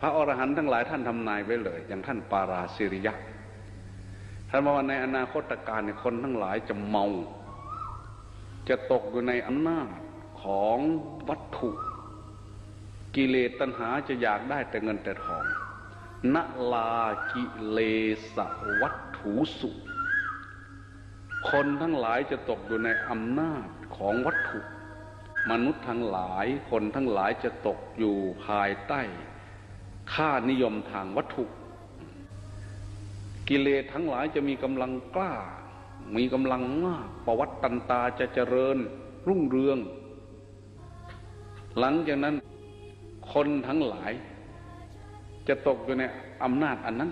พระอรหันต์ทั้งหลายท่านทำนายไว้เลย อย่างท่านปาราสิริยะท่านบอกว่าในอนาคตการเนี่ยคนทั้งหลายจะเมา จะตกอยู่ในอำนาจของวัตถุ กิเลสตัณหาจะอยากได้แต่เงินแต่ทองนลากิเลสวัตถุสุ คนทั้งหลายจะตกอยู่ในอำนาจของวัตถุ มนุษย์ทั้งหลายคนทั้งหลายจะตกอยู่ภายใต้ ค่านิยมทางวัตถุ กิเลสทั้งหลายจะมีกำลังกล้า มีกำลังมากประวัติตันตาจะเจริญ รุ่งเรือง หลังจากนั้นคนทั้งหลาย จะตกอยู่ในอำนาจอันนั้น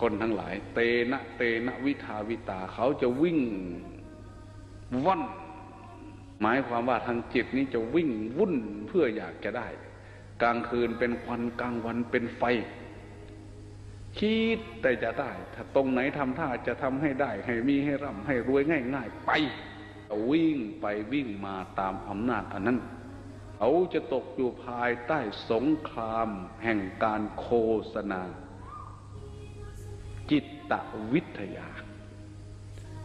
คนทั้งหลาย เตนะเตนะวิทาวิตาเขาจะวิ่งว่อนหมายความว่าทางจิตนี้จะวิ่งวุ่นเพื่ออยากจะได้ กลางคืนเป็นควันกลางวันเป็นไฟ คิดแต่จะได้ ถ้าตรงไหนทำท่าจะทำให้ได้ ให้มีให้ร่ำให้รวยง่าย ๆ ไปวิ่งไปวิ่งมาตามอำนาจอันนั้นเขาจะตกอยู่ภายใต้สงครามแห่งการโฆษณา จิตตวิทยา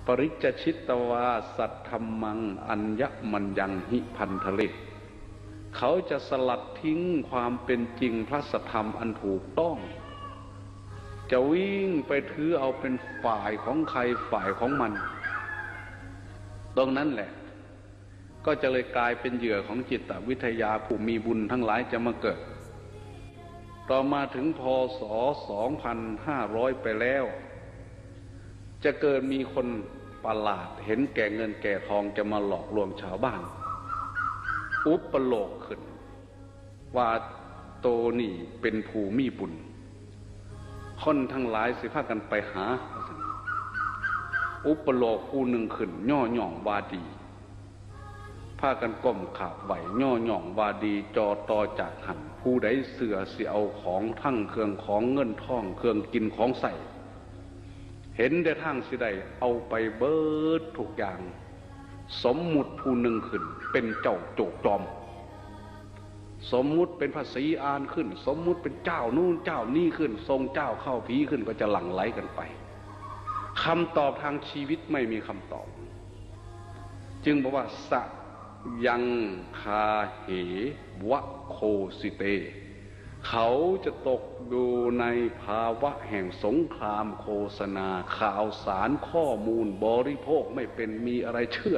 ปริจจชิตวาสัตธรรมัง อัญญมัญญังหิพันทะเล เขาจะสลัดทิ้งความเป็นจริงพระสธรรมอันถูกต้อง จะวิ่งไปถือเอาเป็นฝ่ายของใครฝ่ายของมัน ตรงนั้นแหละ ก็จะเลยกลายเป็นเหยื่อของจิตวิทยาผู้มีบุญทั้งหลายจะมาเกิด ต่อมาถึงพศ 2500 ไปแล้ว จะเกิดมีคนประหลาดเห็นแก่เงินแก่ทองจะมาหลอกลวงชาวบ้าน อุปโลกขึ้น ว่าโตนี่เป็นภูมิบุญคนทั้งหลายสิพากันไปหา อุปโลกผู้หนึ่งขึ้น ย่อหย่องวาดีพากันก้มขาบไหวย่อหย่องวาดีจอตอจากหันผู้ใดเสือเสียเอาของทั้งเครื่องของเงินทองเครื่องกินของใส่ เห็นได้ทางสิได้เอาไปเบิดทุกอย่าง สมมุติผู้หนึ่งขึ้น เป็นเจ้าโจกจอม สมมุติเป็นภาษีอานขึ้น สมมุติเป็นเจ้านู่นเจ้านี่ขึ้น ทรงเจ้าเข้าผีขึ้นก็จะหลั่งไหลกันไปคำตอบทางชีวิตไม่มีคำตอบ จึงบอกว่าสะยังคาเหวะโคสิเต เขาจะตกอยู่ในภาวะแห่งสงครามโฆษณา ข่าวสารข้อมูลบริโภคไม่เป็นมีอะไรเชื่อ